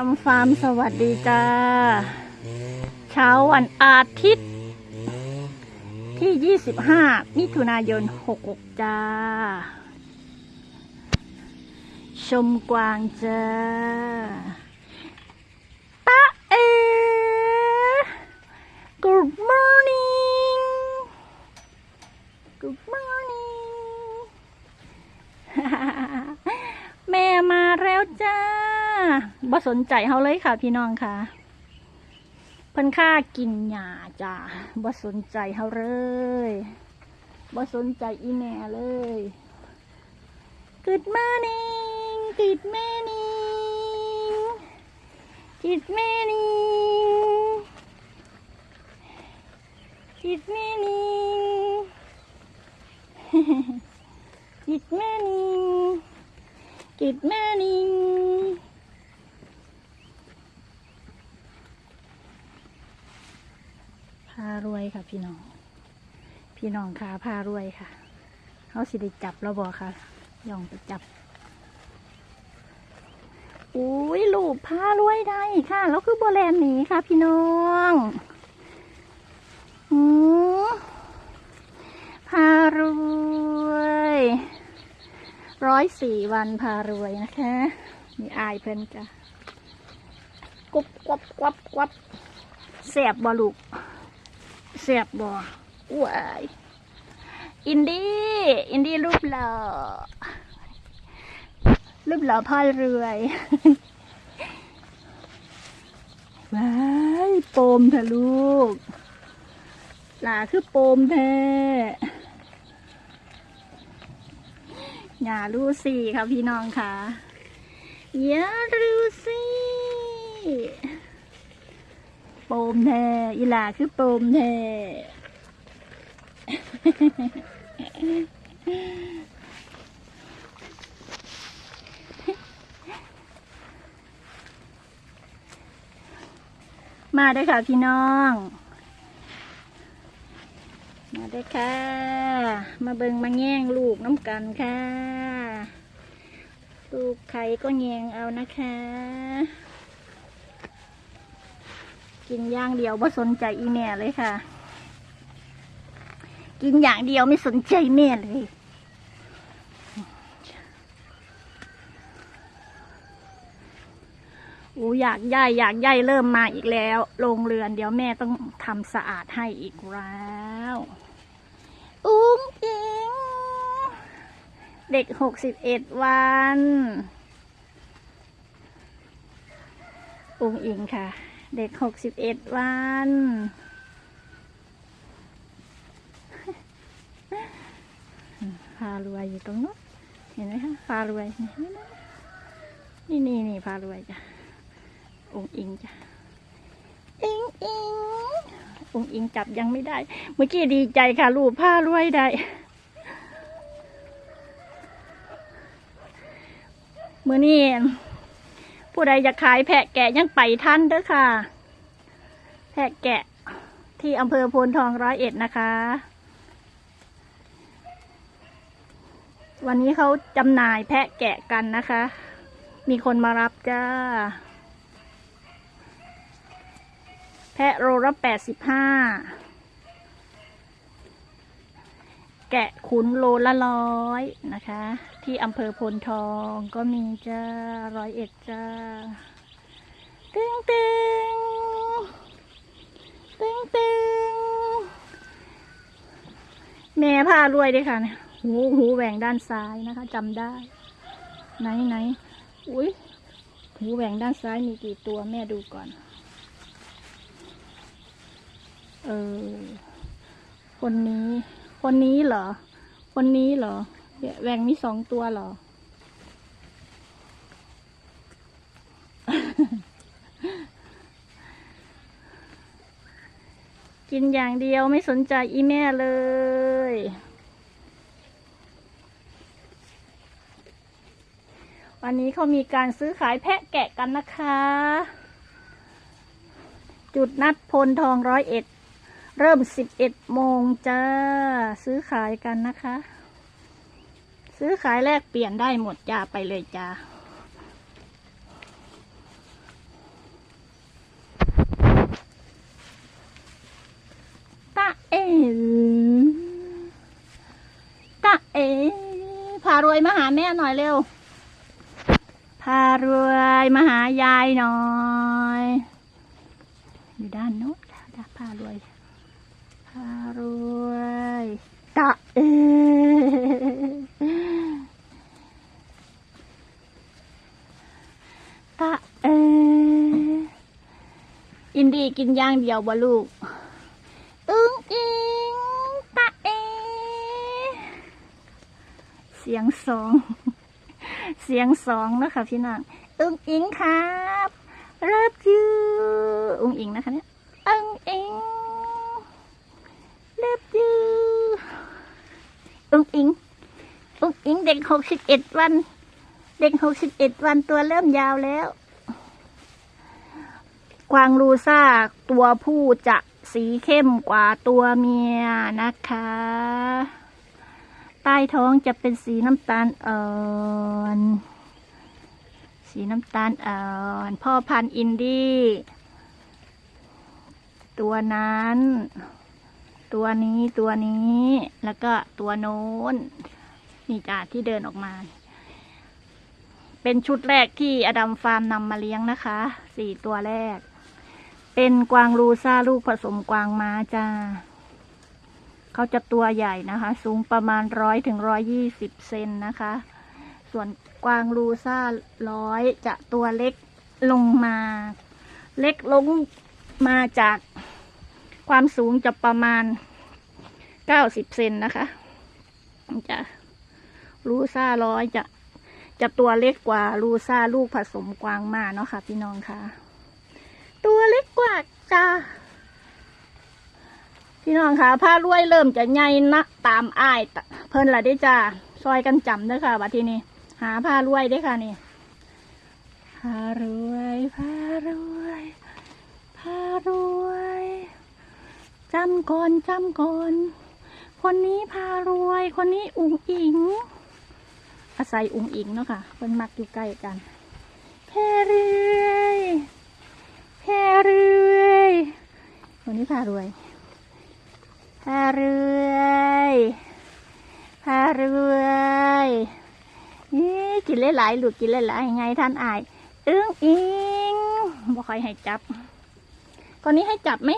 จำฟาร์มสวัสดีจ้า เช้าวันอาทิตย์ ที่ 25 มิถุนายน 66 จ้า ชมกวางจ้าตาเอ Good morning Good morning แม่มาแล้วจ้า บ่สนใจเขาเลยค่ะ พี่น้องค่ะเพิ่นค่ากินหญ้าจ้าบ่สนใจเขาเลยบ่สนใจอีแม่เลย Good morning Good morning Good morning Good morning Good morning Good morning พารวย ค่ะ พี่น้อง พี่น้องค่ะพารวยค่ะเขาสิได้จับแล้วบอกค่ะย่องไปจับอุ้ยลูกพารวยได้ค่ะแล้วคือโบแลนหนีค่ะ พี่น้องอือพารวยร้อยสี่วันพารวยนะคะมีอายเพิ่นจ้ะกบกวับกบกบแสบบ่ลูก เสียบบ่ว้ายอินดี้ อินดี้รูปหล่อ รูปหล่อพ่อรวยว้ายโปมเถอะลูก หลาคือโปมแท้อย่ารู้สิค่ะพี่น้องค่ะอย่ารู้สิ ปมแท้อีหลาคือปมแท้มาได้ค่ะพี่น้อง มาได้ค่ะ มาเบิงมาแง่งลูกน้ำกันค่ะ ลูกไข่ก็แงงเอานะคะ กินอย่างเดียวไม่สนใจอีแม่เลยค่ะ กินอย่างเดียวไม่สนใจแม่เลยอู้อยากย่ายอยากย่ายเริ่มมาอีกแล้วโรงเรือนเดี๋ยวแม่ต้องทำสะอาดให้อีกแล้วอุ้งอิงเด็กหกสิบเอ็ดวัน อุ้งอิงค่ะ เด็กหกสิบเอ็ดวัน พารวยอยู่ตรงนู้นเห็นไหมคะพารวยนี่นี่นี่พารวยจ้ะองค์อิงจ้ะอิงอิงองค์อิงจับยังไม่ได้ เมื่อกี้ดีใจค่ะ ลูกพารวยได้เมื่อนี้ ผู้ใดอยากขายแพะแกะยังไปท่านเด้อค่ะ แพะแกะที่อำเภอโพนทองร้อยเอ็ดนะคะ วันนี้เขาจำหน่ายแพะแกะกันนะคะ มีคนมารับจ้า แพะโลละแปดสิบห้า แกะขุนโลละร้อยนะคะ ที่อำเภอพลทองก็มีจ้าร้อยเอ็ดจ้าตึงตึงตึงตึงแม่พารวยด้วยค่ะเนี่ยหูหูแหว่งด้านซ้ายนะคะจำได้ ไหนไหนอุ้ยหูแหว่งด้านซ้ายมีกี่ตัวแม่ดูก่อน เออคนนี้ คนนี้เหรอ คนนี้เหรอแหวงมีสองตัวเหรอ กินอย่างเดียวไม่สนใจอีแม่เลยวันนี้เขามีการซื้อขายแพะแกะกันนะคะ จุดนัดพลทองร้อยเอ็ด เริ่มสิบเอ็ดโมงจ้า ซื้อขายกันนะคะ ซื้อขายแลกเปลี่ยนได้หมดจ้าไปเลยจ้าตาเอ๋ตาเอ๋พารวยมาหาแม่หน่อยเร็ว พารวยมาหายายหน่อย อยู่ด้านโน้นพารวยารวยตะเอตะเออินดีกินอย่างเดียวบ่ลูกอึ้งอิงตะเอ เสียงสอง เสียงสองนะคะพี่นางอึ้งอิงครับ รับยูอึ้งอิงนะคะเนี่ยอึ้งอิง รับยูอึ้งอิงอึ้งอิงเด็กหกสิบเอ็ดวัน เด็กหกสิบเอ็ดวันตัวเริ่มยาวแล้ว กวางรูซ่าตัวผู้จะสีเข้มกว่าตัวเมียนะคะ ใต้ท้องจะเป็นสีน้ำตาลอ่อนสีน้ำตาลอ่อนพ่อพันธุ์อินดี้ ตัวนั้น ตัวนี้ตัวนี้แล้วก็ตัวโน้น นี่จ้าที่เดินออกมา เป็นชุดแรกที่อดัมฟาร์มนำมาเลี้ยงนะคะสี่ตัวแรก เป็นกวางรูซ่าลูกผสมกวางม้าจ้าเขาจะตัวใหญ่นะคะ สูงประมาณร้อยถึงร้อยยี่สิบเซนนะคะ ส่วนกวางรูซ่าร้อยจะตัวเล็กลงมา เล็กลงมาจาก ความสูงจะประมาณเก้าสิบเซนนะคะ จะรูซ่าร้อยจะจะตัวเล็กกว่ารูซ่าลูกผสมกวางมาเนาะค่ะพี่น้องค่ะ ตัวเล็กกว่าจ้าพี่น้องคะผ้ารวยเริ่มจะใหญ่นะตามอ้ายเพิ่นละได้จ้าซอยกันจำเด้อค่ะบัดทีนี้หาผ้ารวยได้ค่ะนี่ผ้ารวยผ้ารวยผ้ารวย จำก่อนจำก่อน คนนี้พารวย คนนี้อุ๋งอิง อาศัยอุ๋งอิงเนาะค่ะเพิ่นมักอยู่ใกล้กันแพรรวยแพรรวยคนนี้พารวยพารวยพารวยนี่กินหลายๆลูกกินหลายๆยังไงท่านอายอึ้งอิงบ่ค่อยให้จับคนนี้ให้จับไหม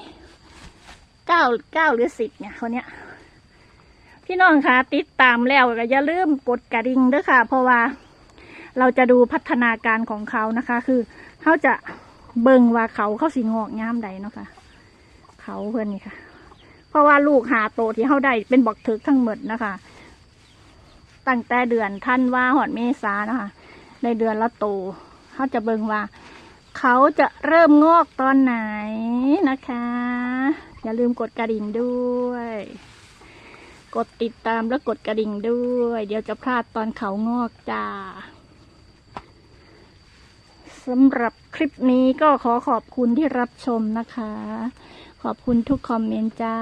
เก้าเก้าหรือสิบเนี่ยคนเนี้ย พี่น้องคะติดตามแล้วก็อย่าลืมกดกระดิ่งด้วยค่ะ เพราะว่าเราจะดูพัฒนาการของเขานะคะ คือเขาจะเบิ่งว่าเขาเขาสิงอกงามใดเนาะค่ะ เขาเพื่อนนี่ค่ะ เพราะว่าลูกหาโตที่เขาได้เป็นบอกถึกทั้งหมดนะคะตั้งแต่เดือนท่านว่าหอดเมษานะคะ ในเดือนละโตเขาจะเบิ่งว่า เขาจะเริ่มงอกตอนไหนนะคะ อย่าลืมกดกระดิ่งด้วย กดติดตามและกดกระดิ่งด้วย เดี๋ยวจะพลาดตอนเขางอกจ้าสำหรับคลิปนี้ก็ขอขอบคุณที่รับชมนะคะ ขอบคุณทุกคอมเมนต์จ้า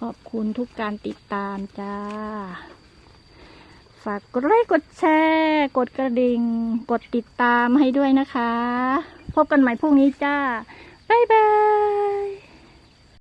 ขอบคุณทุกการติดตามจ้า ฝากกดไลค์กดแชร์ กดกระดิ่ง กดติดตามให้ด้วยนะคะ พบกันใหม่พรุ่งนี้จ้า บ๊ายบาย